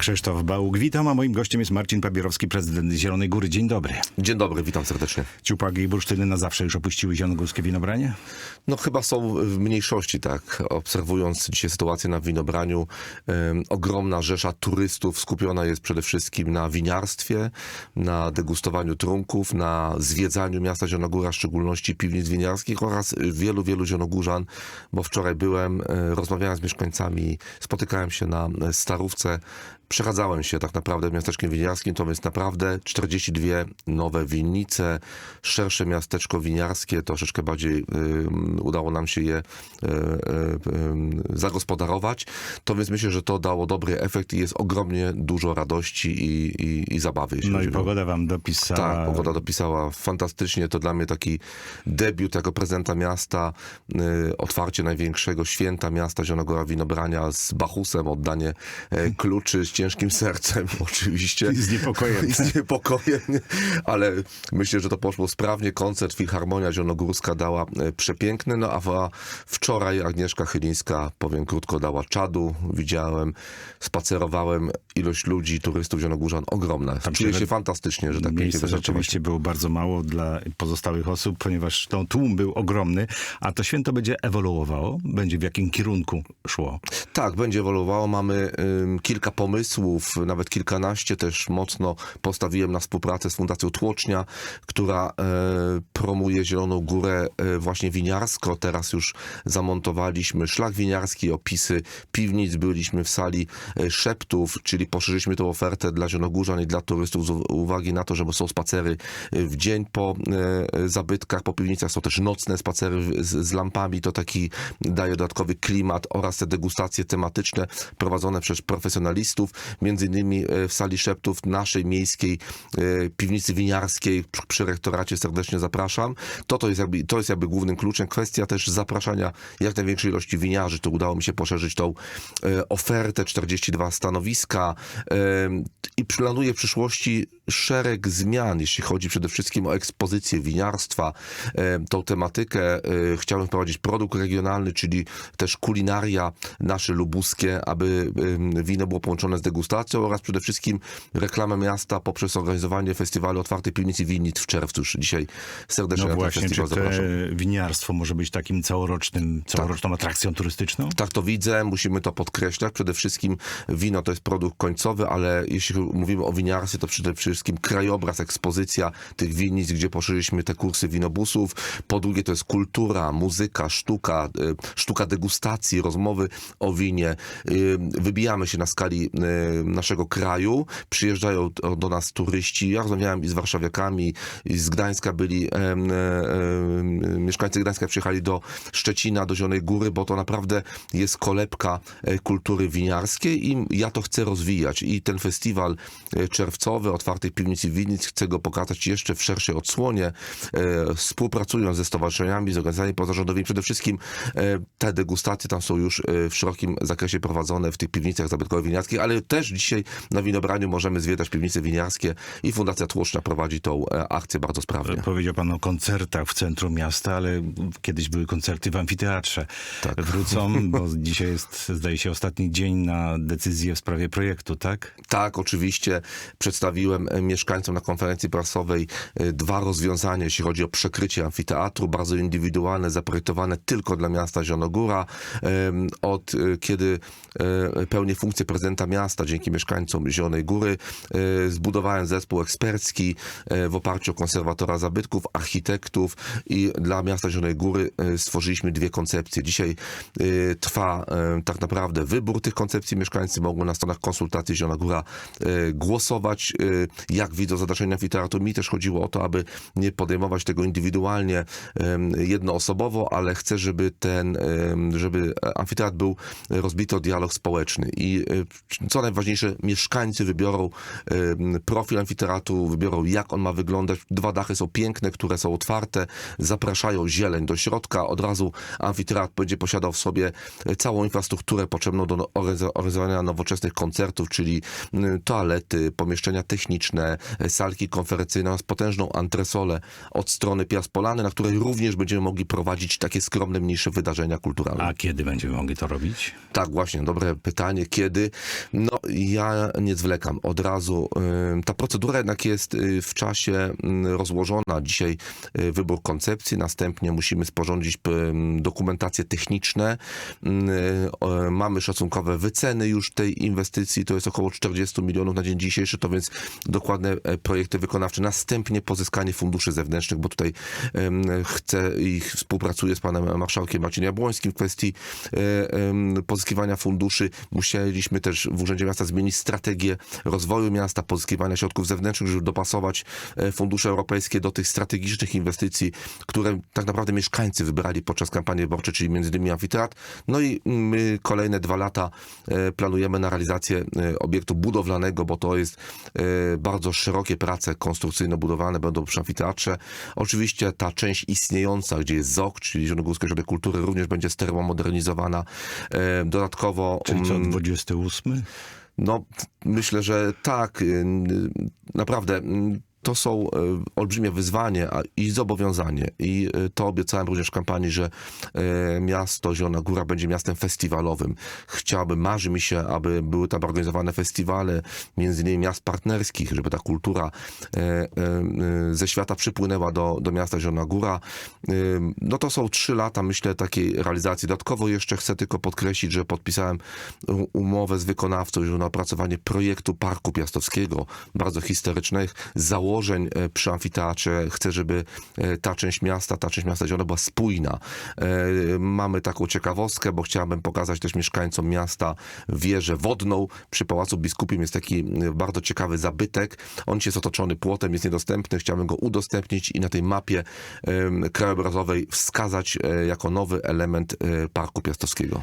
Krzysztof Bałuk, witam, a moim gościem jest Marcin Papierowski, prezydent Zielonej Góry. Dzień dobry. Dzień dobry, witam serdecznie. Ciupagi i bursztyny na zawsze już opuściły zielonogórskie winobranie? No chyba są w mniejszości, tak. Obserwując dzisiaj sytuację na winobraniu, em, ogromna rzesza turystów skupiona jest przede wszystkim na winiarstwie, na degustowaniu trunków, na zwiedzaniu miasta Zielonogóra, w szczególności piwnic winiarskich oraz wielu, wielu zielonogórzan, bo wczoraj byłem, e, rozmawiałem z mieszkańcami, spotykałem się na e, Starówce, przechadzałem się tak naprawdę miasteczkiem winiarskim, to jest naprawdę 42 nowe winnice, szersze miasteczko winiarskie, troszeczkę bardziej y, udało nam się je y, y, zagospodarować. To więc myślę, że to dało dobry efekt i jest ogromnie dużo radości i, i, i zabawy. No i pogoda wam dopisała. tak, pogoda dopisała fantastycznie. To dla mnie taki debiut jako prezydenta miasta, y, otwarcie największego święta miasta Zielonogóra Winobrania z Bachusem, oddanie e, kluczy ciężkim sercem oczywiście. I z niepokojem. I z niepokojem, ale myślę, że to poszło sprawnie. Koncert Filharmonia Zielonogórska dała e, przepiękny, no a wczoraj Agnieszka Chylińska, powiem krótko, dała czadu. Widziałem, spacerowałem, ilość ludzi, turystów zielonogórzan ogromna. Tam Czuję się fantastycznie, że tak wystarczyło. rzeczywiście było bardzo mało dla pozostałych osób, ponieważ tą tłum był ogromny, a to święto będzie ewoluowało, będzie w jakim kierunku szło. Tak, będzie ewoluowało. Mamy ym, kilka pomysłów, nawet kilkanaście też mocno postawiłem na współpracę z Fundacją Tłocznia, która e, promuje Zieloną Górę e, właśnie winiarsko. Teraz już zamontowaliśmy szlak winiarski, opisy piwnic. Byliśmy w sali e, szeptów, czyli poszerzyliśmy tę ofertę dla zielonogórzan i dla turystów z uwagi na to, że są spacery w dzień po zabytkach, po piwnicach. Są też nocne spacery z, z lampami. To taki daje dodatkowy klimat oraz te degustacje tematyczne prowadzone przez profesjonalistów, między innymi e, w sali szeptów naszej miejskiej e, piwnicy winiarskiej przy- rektoracie serdecznie zapraszam. To, to, jest jakby, to jest jakby głównym kluczem. Kwestia też zapraszania jak największej ilości winiarzy. To udało mi się poszerzyć tą e, ofertę, 42 stanowiska i planuję w przyszłości szereg zmian, jeśli chodzi przede wszystkim o ekspozycję winiarstwa, e, tą tematykę. E, Chciałem wprowadzić produkt regionalny, czyli też kulinaria nasze lubuskie, aby em, wino było połączone z degustacją oraz przede wszystkim reklamę miasta poprzez organizowanie festiwalu Otwartej Piwnicy Winnic w czerwcu. Już dzisiaj serdecznie No właśnie, czy festiwal te zapraszam. winiarstwo może być takim całorocznym, całoroczną atrakcją turystyczną? Tak to widzę, musimy to podkreślać. Przede wszystkim wino to jest produkt końcowy, ale jeśli mówimy o winiarstwie, to przede wszystkim krajobraz, ekspozycja tych winnic, gdzie poszerzyliśmy te kursy winobusów. Po drugie to jest kultura, muzyka, sztuka, y, sztuka degustacji, rozmowy o winie. Y, Wybijamy się na skali y, naszego kraju. Przyjeżdżają do- nas turyści. Ja rozmawiałem i z warszawiakami, i z Gdańska byli, e, mieszkańcy Gdańska przyjechali do Szczecina, do Zielonej Góry, bo to naprawdę jest kolebka e, kultury winiarskiej i ja to chcę rozwijać. I ten festiwal e, Otwartej Piwnicy Winnic chcę go pokazać jeszcze w szerszej odsłonie, e, współpracując ze stowarzyszeniami, z organizacjami pozarządowymi. Przede wszystkim e, te degustacje tam są już e, w szerokim zakresie prowadzone w tych piwnicach zabytkowych winiarskich, ale też dzisiaj na winobraniu możemy zwiedzać piwnice winiarskie i Fundacja Tłocznia prowadzi tą akcję bardzo sprawnie. Powiedział pan o koncertach w centrum miasta, ale kiedyś były koncerty w amfiteatrze. Tak. Wrócą, bo dzisiaj jest, zdaje się, ostatni dzień na decyzję w sprawie projektu, tak? Tak, oczywiście przedstawiłem mieszkańcom na konferencji prasowej e, dwa rozwiązania, jeśli chodzi o przekrycie amfiteatru, bardzo indywidualne, zaprojektowane tylko dla miasta Zielonogóra. Od e, kiedy e, pełnię funkcję prezydenta miasta, dzięki mieszkańcom Zielonej Góry, zbudowałem zespół ekspercki w oparciu o konserwatora zabytków, architektów i dla miasta Zielonej Góry stworzyliśmy dwie koncepcje. Dzisiaj trwa tak naprawdę wybór tych koncepcji. Mieszkańcy mogą na stronach konsultacji Zielona Góra głosować, jak widzą zadaszenie amfiteatru. Mi też chodziło o to, aby nie podejmować tego indywidualnie, jednoosobowo, ale chcę, żeby ten, żeby amfiteatr był rozbity o dialog społeczny. I e, co najważniejsze, mieszkańcy wybiorą profil amfiteatru, wybiorą jak on ma wyglądać. Dwa dachy są piękne, które są otwarte, zapraszają zieleń do środka. Od razu amfiteatr będzie posiadał w sobie całą infrastrukturę potrzebną do organizowania nowoczesnych koncertów, czyli mm, toalety, pomieszczenia techniczne, e, salki konferencyjne oraz potężną antresolę od strony Piast Polany, na której również będziemy mogli prowadzić takie skromne, mniejsze wydarzenia kulturalne. A kiedy będziemy mogli to robić? Tak, właśnie, dobre pytanie. Kiedy? No, ja nie zwlekam. Od razu y, ta procedura jednak jest y, w czasie rozłożona. Dzisiaj wybór koncepcji, następnie musimy sporządzić dokumentacje techniczne. Mamy szacunkowe wyceny już tej inwestycji, to jest około 40 milionów na dzień dzisiejszy, to więc dokładne e, projekty wykonawcze. Następnie pozyskanie funduszy zewnętrznych, bo tutaj chcę i współpracuję z panem marszałkiem Marcinem Jabłońskim w kwestii e, pozyskiwania funduszy. Musieliśmy też w Urzędzie Miasta zmienić strategię rozwoju miasta, pozyskiwania środków zewnętrznych, żeby dopasować e, fundusze europejskie do tych strategicznych inwestycji, które tak naprawdę mieszkańcy wybrali podczas kampanii wyborczej, czyli między innymi. No i my kolejne dwa lata planujemy na realizację obiektu budowlanego, bo to jest e, bardzo szerokie prace konstrukcyjno-budowlane będą przy amfiteatrze. Oczywiście ta część istniejąca, gdzie jest ZOK, czyli Zielonogórski Ośrodek Kultury, również będzie termomodernizowana. E, Dodatkowo... Czyli co, mm, 28? no, myślę, że tak. y, Naprawdę. To są y, olbrzymie wyzwanie i zobowiązanie. I y, to obiecałem również w kampanii, że y, miasto Zielona Góra będzie miastem festiwalowym. Chciałbym, marzy mi się, aby były tam organizowane festiwale, między innymi miast partnerskich, żeby ta kultura ze świata przypłynęła do, do miasta Zielona Góra. No to są trzy lata, myślę, takiej realizacji. Dodatkowo jeszcze chcę tylko podkreślić, że podpisałem umowę z wykonawcą już na opracowanie projektu Parku Piastowskiego, bardzo historycznych założeń e, przy amfiteatrze. Chcę, żeby e, ta część miasta, ta część miasta Zielona była spójna. E, Mamy taką ciekawostkę, bo chciałbym pokazać też mieszkańcom miasta wieżę wodną. Przy Pałacu Biskupim jest taki bardzo ciekawy zabytek. On jest otoczony płotem, jest niedostępny. Chciałbym go udostępnić i na tej mapie krajobrazowej wskazać jako nowy element Parku Piastowskiego.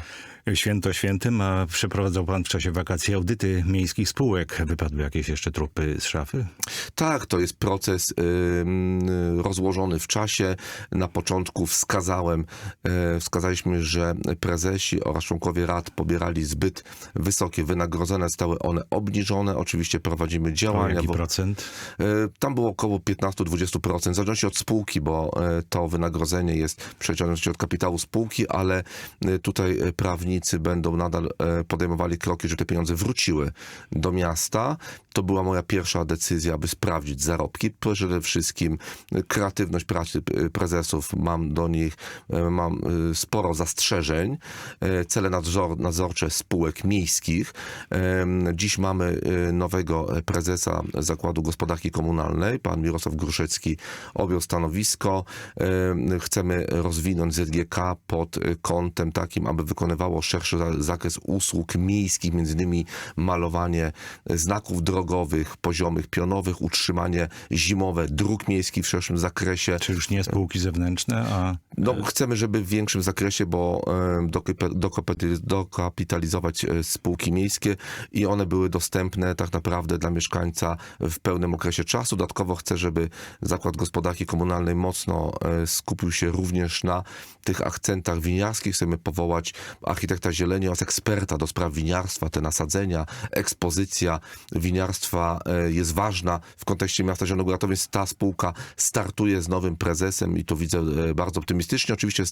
Święto świętym, a przeprowadzał pan w czasie wakacji audyty miejskich spółek. Wypadły jakieś jeszcze trupy z szafy? Tak, to jest proces ym, rozłożony w czasie. Na początku wskazałem, e, wskazaliśmy, że prezesi oraz członkowie rad pobierali zbyt wysokie wynagrodzenia, zostały one obniżone. Oczywiście prowadzimy O działania. jaki wo- procent? E, Tam było około 15-20%, w zależności od spółki, bo e, to wynagrodzenie jest w przeciągnięciu od kapitału spółki, ale e, tutaj e, będą nadal e, podejmowali kroki, żeby te pieniądze wróciły do miasta. To była moja pierwsza decyzja, aby sprawdzić zarobki. Przede wszystkim e, kreatywność pracy e, prezesów, mam do nich mam sporo zastrzeżeń. Cele nadzor, nadzorcze spółek miejskich. Dziś mamy nowego prezesa Zakładu Gospodarki Komunalnej, pan Mirosław Gruszecki objął stanowisko. Em, Chcemy rozwinąć ZGK pod kątem takim, aby wykonywało szerszy za- zakres usług miejskich, między innymi malowanie znaków drogowych, poziomych, pionowych, utrzymanie zimowe dróg miejskich w szerszym zakresie. Czy już nie spółki zewnętrzne, a No, chcemy, żeby w większym zakresie, bo dokapitalizować e, spółki miejskie i one były dostępne tak naprawdę dla mieszkańca w pełnym okresie czasu. Dodatkowo chcę, żeby Zakład Gospodarki Komunalnej mocno e, skupił się również na tych akcentach winiarskich. Chcemy powołać architekta zieleni oraz eksperta do spraw winiarstwa, te nasadzenia, ekspozycja winiarstwa e, jest ważna w kontekście miasta Zielonogóra. To więc ta spółka startuje z nowym prezesem i to widzę e, bardzo optymistycznie. Oczywiście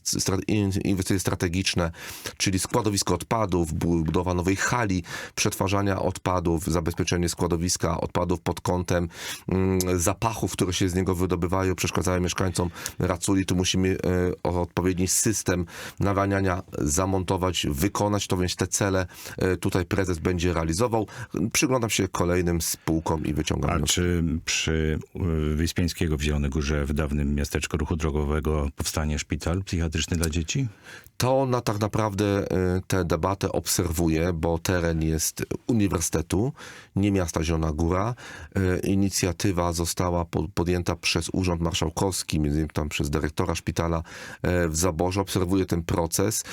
inwestycje strategiczne, czyli składowisko odpadów, bu- budowa nowej hali przetwarzania odpadów, zabezpieczenie składowiska odpadów pod kątem mm, zapachów, które się z niego wydobywają, przeszkadzają mieszkańcom Raculi. Tu musimy e, odpowiedni system nawaniania zamontować, wykonać. To więc te cele e, tutaj prezes będzie realizował. Przyglądam się kolejnym spółkom i wyciągam A czy przy y, Wyspiańskiego w Zielonej Górze, w dawnym miasteczku ruchu drogowego, powstanie szpital psychiatryczny dla dzieci? To ona tak naprawdę e, tę debatę obserwuje, bo teren jest uniwersytetu, nie miasta Zielona Góra. E, Inicjatywa została po- podjęta przez Urząd Marszałkowski, między innymi tam przez dyrektora szpitala e, w Zaborzu. Obserwuję ten proces.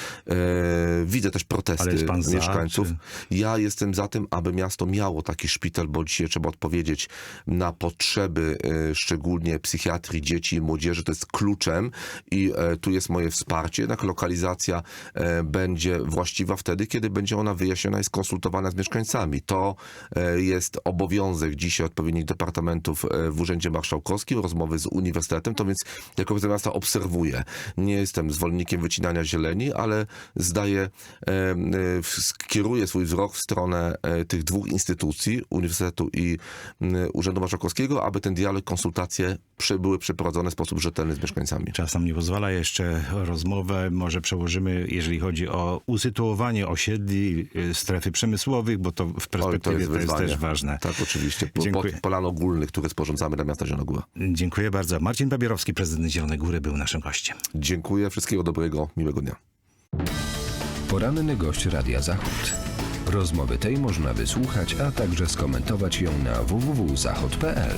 Widzę też protesty pan za, mieszkańców. czy- Ja jestem za tym, aby miasto miało taki szpital, bo dzisiaj trzeba odpowiedzieć na potrzeby e, szczególnie psychiatrii dzieci i młodzieży. To jest kluczem i e, tu jest moje wsparcie. Jednak lokalizacja e, będzie właściwa wtedy, kiedy będzie ona wyjaśniona i skonsultowana z mieszkańcami. To jest obowiązek dzisiaj odpowiednich departamentów w Urzędzie Marszałkowskim, rozmowy z uniwersytetem. To więc jako miasta obserwuję. Nie jestem zwolennikiem wycinania zieleni, ale zdaję, e, e, kieruję swój wzrok w stronę e, tych dwóch instytucji, Uniwersytetu i Urzędu Marszałkowskiego, aby ten dialog, konsultacje były przeprowadzone w sposób rzetelny z mieszkańcami. Czas nam nie pozwala jeszcze rozmowę. Może przełożymy, jeżeli chodzi o usytuowanie osiedli, y, strefy przemysłowych, bo to w Oj, perspektywie to jest, wyzwanie. też ważne. Tak, oczywiście. Po, Dziękuję. po, plan ogólny, który sporządzamy dla miasta Zielona Góra. Dziękuję bardzo. Marcin Babierowski, prezydent Zielonej Góry, był naszym gościem. Dziękuję, wszystkiego dobrego, miłego dnia. Poranny gość Radia Zachód. Rozmowy tej można wysłuchać, a także skomentować ją na www.zachod.pl.